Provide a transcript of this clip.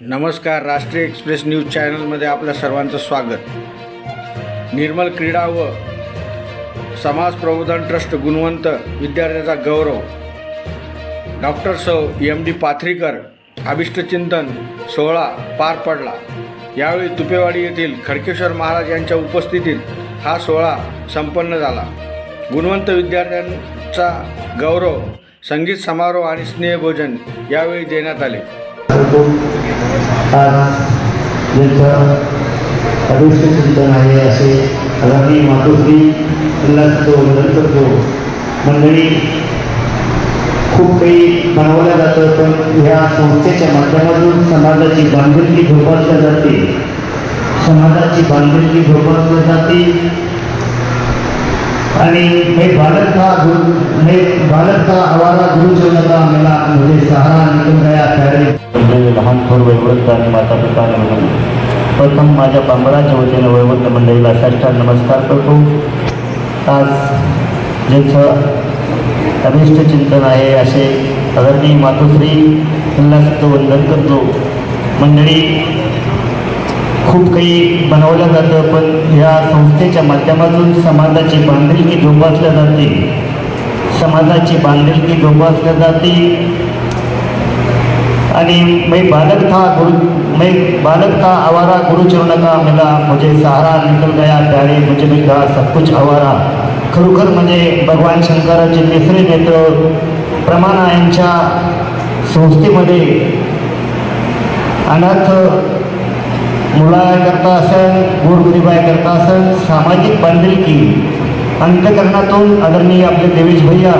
नमस्कार राष्ट्रीय express news चॅनलमध्ये आपल्या सर्वांचं स्वागत. निर्मल क्रीडा व समाज प्रबोधन ट्रस्ट गुणवंत विद्यार्थ्याचा गौरव. डॉक्टर सौ एम डी पाथरीकर अभिष्टचिंतन सोहळा पार पडला. यावेळी तुपेवाडी येथील खडकेश्वर महाराज यांच्या उपस्थितीत हा सोहळा संपन्न झाला. गुणवंत विद्यार्थ्यांचा गौरव संगीत समारोह आणि स्नेहभोजन यावेळी देण्यात आले. आज ज्यांचं अदृष्ट चिंतन आहे असे आगामी मातोश्री उल्हासचं वंदन करतो. मंडळी खूप काही बनवलं जातं पण ह्या संस्थेच्या माध्यमातून समाजाची बांधिलकी जोपासल्या जाते. समाजाची बांधिलकी जोपासल्या जाते. आणि हे बालक का गुरु हे बालक का हवाला गुरु चलता मिला मुझे म्हणजे सहारा निकल गया प्यारे असलेले लहान थोर वैवृत्त आणि माता पिता म्हणून प्रथम माझ्या बांबराच्या वतीने वैवृत्त मंडळीला साष्टा नमस्कार करतो. आज ज्यांचं अभिष्ट चिंतन आहे असे आदरणीय मातोश्री उल्हासचं वंदन करतो. मंडळी खूप काही बनवलं जातं पण या संस्थेच्या माध्यमातून समाजाची बांधिलकी जोपासल्या जाते. समाजाची बांधिलकी जोपासल्या जाते. आणि मैं बालक था गुरु मैं बालक था आवारा गुरुचरण का मिला। मुझे सहारा निकल गया प्यारे मुझे मिल कहा सब कुछ आवारा। खरोखर म्हणजे भगवान शंकराचे तिसरे नेत्र प्रमाणा यांच्या संस्थेमध्ये अनाथ मुलाकरता असेल गोरगरिबाईकरता असेल सामाजिक बांधिलकी अंतकरणातून आदरणीय आपले देवेश भैया।